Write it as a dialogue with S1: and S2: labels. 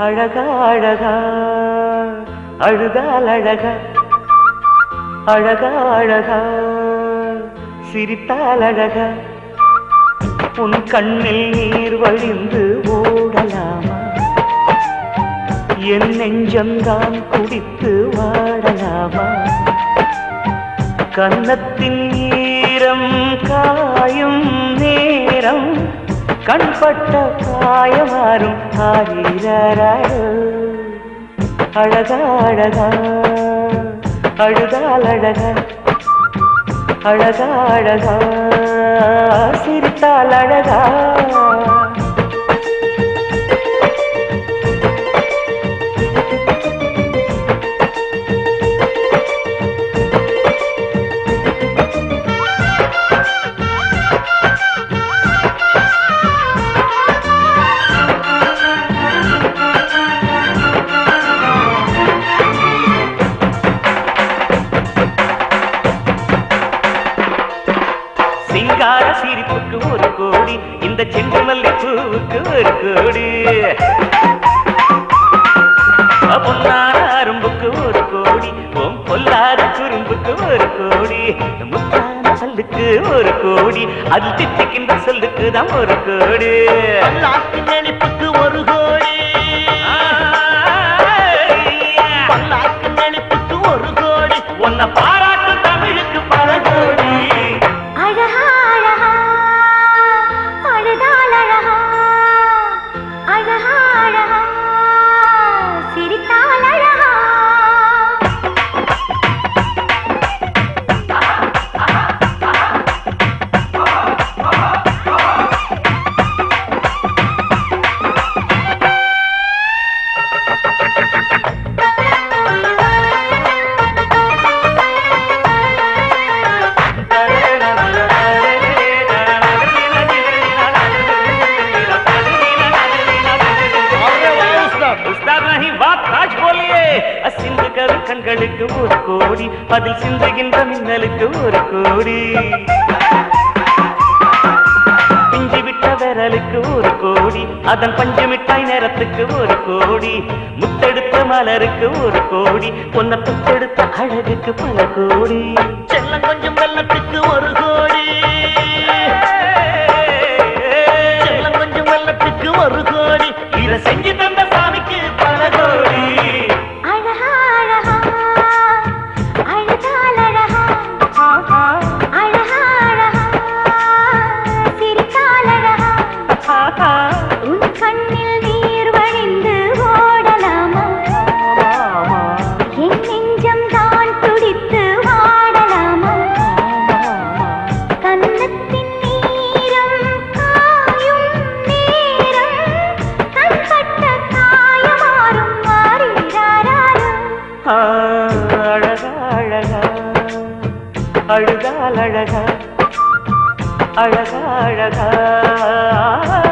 S1: அழகா அழகா அழுதால் அழகா அழகா அழகா சிரித்தால் அழகா உன் கண்ணில் நீர் வழிந்து ஓடலாமா என் நெஞ்சம்தான் குடித்து கன்னத்தின் ஈரம் காயும் நேரம். கண்பட்ட காயமாறும் அழகா அழகா அழுதால் அழகா அழகா அழகா சிரித்தால் அழகா. சிங்கார சிரிப்புக்கு ஒரு கோடி இந்த செண்டு மல்லி பூவுக்கு ஒரு கோடி. பொன்னான அரும்புக்கு ஒரு கோடி ஓம் பொல்லாத குறும்புக்கு ஒரு கோடி முத்தான சொல்லுக்கு ஒரு கோடி அது திட்டிக்கின்ற சொல்லுக்கு தான் ஒரு கோடி.
S2: பல்லாக்கு நெளிப்புக்கு ஒரு கோடி.
S1: ராணி வா தாஜ் போலியே. அசிந்துகிற கண்களுக்கு ஒரு கோடி. அதில் சிந்துகின்ற மின்னலுக்கு ஒரு கோடி. பிஞ்சு விட்ட விரலுக்கு ஒரு கோடி. அதன் பஞ்சு நேரத்துக்கு ஒரு கோடி. முத்தெடுத்த மலருக்கு ஒரு கோடி. பொன்ன புத்தெடுத்த அழகுக்கு பல கோடி.
S2: செல்லம் கொஞ்சம் வெள்ளத்துக்கு ஒரு கோடி. செல்லம் கொஞ்சம் வெள்ளத்துக்கு ஒரு கோடி.
S1: இதை செஞ்சு அழுதால் அழகா அழகா அழகா.